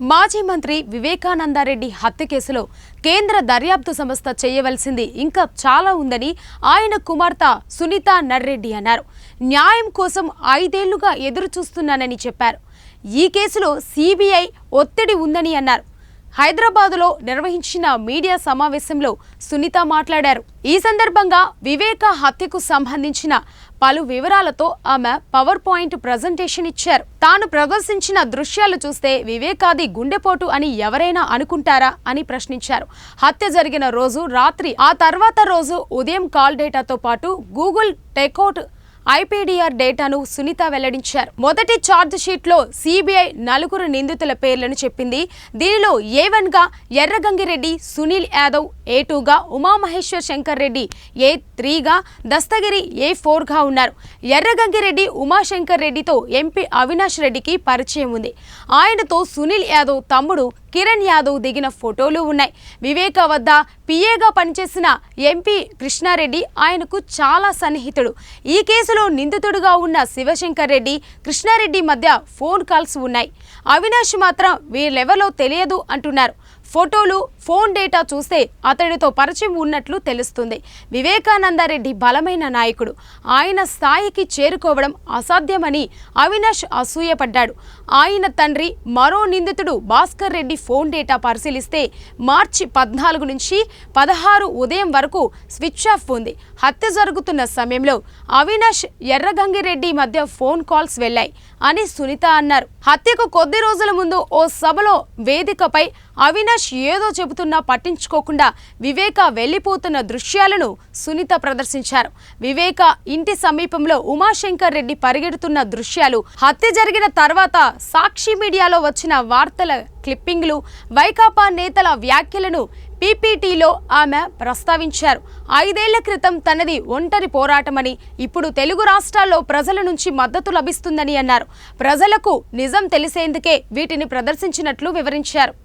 మాజీ మంత్రి వివేకానందారెడ్డి హత్య కేసులో కేంద్ర దర్యాప్తు సంస్థ చేయవలసింది ఇంకా చాలా ఉందని ఆయన కుమార్తె సునీత నర్రెడ్డి అన్నారు. న్యాయం కోసం ఐదేళ్ళుగా ఎదురు చూస్తున్నానని చెప్పారు. ఈ కేసులో సిబిఐ ఒత్తిడి ఉందని అన్నారు. హైదరాబాదులో నిర్వహించిన మీడియా సమావేశంలో సునీత మాట్లాడారు. ఈ సందర్భంగా వివేక హత్యకు సంబంధించిన పలు వివరాలతో ఆమె పవర్ పాయింట్ ప్రజెంటేషన్ ఇచ్చారు. తాను ప్రదర్శించిన దృశ్యాలు చూస్తే వివేకాది గుండెపోటు అని ఎవరైనా అనుకుంటారా అని ప్రశ్నించారు. హత్య జరిగిన రోజు రాత్రి ఆ తర్వాత రోజు ఉదయం కాల్ డేటాతో పాటు గూగుల్ టెకౌట్ ఐపీడీఆర్ డేటాను సునీత వెల్లడించారు. మొదటి ఛార్జ్ షీట్లో సిబిఐ నలుగురు నిందితుల పేర్లను చెప్పింది. దీనిలో ఏవన్గా ఎర్రగంగిరెడ్డి సునీల్ యాదవ్ ఏ టూగా ఉమామహేశ్వర్ శంకర్ రెడ్డి ఏ త్రీగా దస్తగిరి ఏ ఫోర్గా ఉన్నారు. ఎర్రగంగిరెడ్డి ఉమాశంకర్ రెడ్డితో ఎంపీ అవినాష్ రెడ్డికి పరిచయం ఉంది. ఆయనతో సునీల్ యాదవ్ తమ్ముడు కిరణ్ యాదవ్ దిగిన ఫోటోలు ఉన్నాయి. వివేక వద్ద పిఏగా పనిచేసిన ఎంపీ కృష్ణారెడ్డి ఆయనకు చాలా సన్నిహితుడు. ఈ కేసులో నిందితుడుగా ఉన్న శివశంకర్ రెడ్డి కృష్ణారెడ్డి మధ్య ఫోన్ కాల్స్ ఉన్నాయి. అవినాష్ మాత్రం వీళ్ళెవరో తెలియదు అంటున్నారు. ఫోటోలు ఫోన్ డేటా చూస్తే అతడితో పరిచయం ఉన్నట్లు తెలుస్తుంది. వివేకానందరెడ్డి బలమైన నాయకుడు. ఆయన స్థాయికి చేరుకోవడం అసాధ్యమని అవినాష్ అసూయపడ్డాడు. ఆయన తండ్రి మరో నిందితుడు భాస్కర్ రెడ్డి ఫోన్ డేటా పరిశీలిస్తే మార్చి పద్నాలుగు నుంచి పదహారు ఉదయం వరకు స్విచ్ ఆఫ్ ఉంది. హత్య జరుగుతున్న సమయంలో అవినాష్ ఎర్రగంగిరెడ్డి మధ్య ఫోన్ కాల్స్ వెళ్ళాయి అని సునీత అన్నారు. హత్యకు కొద్ది రోజుల ముందు ఓ సభలో వేదికపై అవినాష్ ఏదో చెబుతున్నా పట్టించుకోకుండా వివేక వెళ్ళిపోతున్న దృశ్యాలను సునీత ప్రదర్శించారు. వివేక ఇంటి సమీపంలో ఉమాశంకర్ రెడ్డి పరిగెడుతున్న దృశ్యాలు హత్య జరిగిన తర్వాత సాక్షి మీడియాలో వచ్చిన వార్తల క్లిప్పింగ్లు వైకాపా నేతల వ్యాఖ్యలను పీపీటీలో ఆమె ప్రస్తావించారు. ఐదేళ్ళ క్రితం తనది ఒంటరి పోరాటమని ఇప్పుడు తెలుగు రాష్ట్రాల్లో ప్రజల నుంచి మద్దతు లభిస్తుందని అన్నారు. ప్రజలకు నిజం తెలిసేందుకే వీటిని ప్రదర్శించినట్లు వివరించారు.